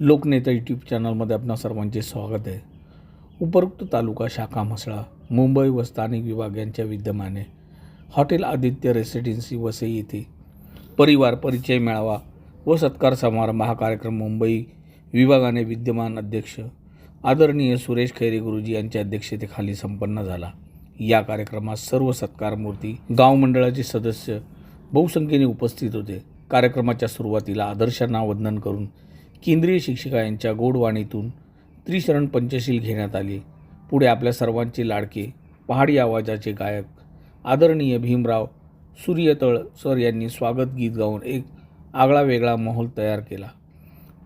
लोकनेता YouTube चॅनलमध्ये आपणा सर्वांचे स्वागत आहे. उपरोक्त तालुका शाखा म्हसळा मुंबई व स्थानिक विभाग यांच्या विद्यमाने हॉटेल आदित्य रेसिडेन्सी वसई येथे परिवार परिचय मेळावा व सत्कार समारंभ हा कार्यक्रम मुंबई विभागाने विद्यमान अध्यक्ष आदरणीय सुरेश खैरे गुरुजी यांच्या अध्यक्षतेखाली संपन्न झाला. या कार्यक्रमात सर्व सत्कार मूर्ती गाव मंडळाचे सदस्य बहुसंख्येने उपस्थित होते. कार्यक्रमाच्या सुरुवातीला आदर्शांना वंदन करून केंद्रीय शिक्षिका यांच्या गोडवाणीतून त्रिशरण पंचशील घेण्यात आली. पुढे आपल्या सर्वांचे लाडके पहाडी आवाजाचे गायक आदरणीय भीमराव सूर्यतळ सर यांनी स्वागत गीत गाऊन एक आगळा वेगळा माहोल तयार केला.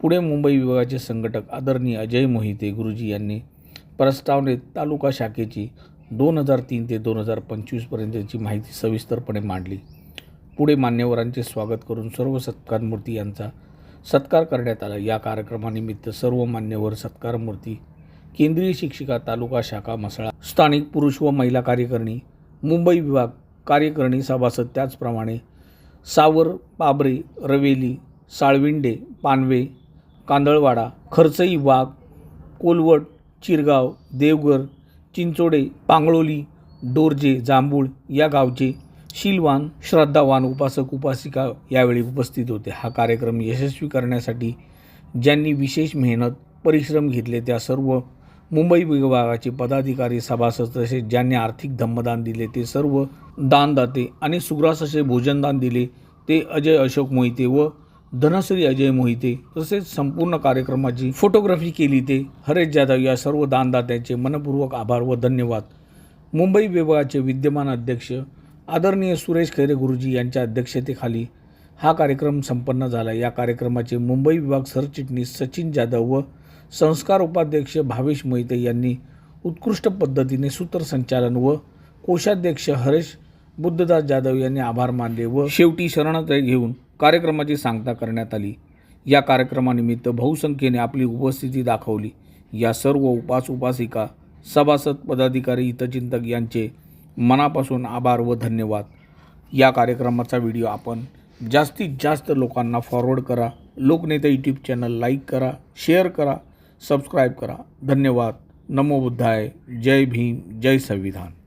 पुढे मुंबई विभागाचे संघटक आदरणीय अजय मोहिते गुरुजी यांनी प्रस्तावनेत तालुका शाखेची दोन हजार तीन ते दोन हजार पंचवीसपर्यंतची माहिती सविस्तरपणे मांडली. पुढे मान्यवरांचे स्वागत करून सर्व सत्कारमूर्ती यांचा सत्कार करण्यात आला. या कार्यक्रमानिमित्त सर्व मान्यवर सत्कारमूर्ती केंद्रीय शिक्षिका तालुका शाखा मसळा स्थानिक पुरुष व महिला कार्यकारिणी मुंबई विभाग कार्यकारिणी सभासद त्याचप्रमाणे सावर पाबरे रवेली साळविंडे पानवे कांदळवाडा खर्चई वाघ कोलवट चिरगाव देवघर चिंचोडे पांगळोली डोरजे जांभूळ या गावचे शीलवान श्रद्धावान उपासक उपासिका यावेळी उपस्थित होते. हा कार्यक्रम यशस्वी करण्यासाठी ज्यांनी विशेष मेहनत परिश्रम घेतले त्या सर्व मुंबई विभागाचे पदाधिकारी सभासद तसेच ज्यांनी आर्थिक धम्मदान दिले ते सर्व दानदाते आणि सुग्रास असे भोजनदान दिले ते अजय अशोक मोहिते व धनश्री अजय मोहिते तसेच संपूर्ण कार्यक्रमाची फोटोग्राफी केली ते. हरेश जाधव या सर्व दानदात्यांचे मनपूर्वक आभार व धन्यवाद. मुंबई विभागाचे विद्यमान अध्यक्ष आदरणीय सुरेश खैरे गुरुजी यांच्या अध्यक्षतेखाली हा कार्यक्रम संपन्न झाला. या कार्यक्रमाचे मुंबई विभाग सरचिटणीस सचिन जाधव व संस्कार उपाध्यक्ष भावेश मोहिते यांनी उत्कृष्ट पद्धतीने सूत्रसंचालन व कोषाध्यक्ष हरेश बुद्धदास जाधव यांनी आभार मानले व शेवटी शरणत घेऊन कार्यक्रमाची सांगता करण्यात आली. या कार्यक्रमानिमित्त बहुसंख्येने आपली उपस्थिती दाखवली. या सर्व उपास उपासिका सभासद पदाधिकारी हितचिंतक यांचे मनापासून आभार व धन्यवाद. या कार्यक्रमाचा व्हिडिओ आपण जास्तीत जास्त लोकांना फॉरवर्ड करा. लोकनेता यूट्यूब चॅनल लाईक करा शेअर करा सबस्क्राईब करा. धन्यवाद. नमो बुद्धाय. जय भीम. जय संविधान.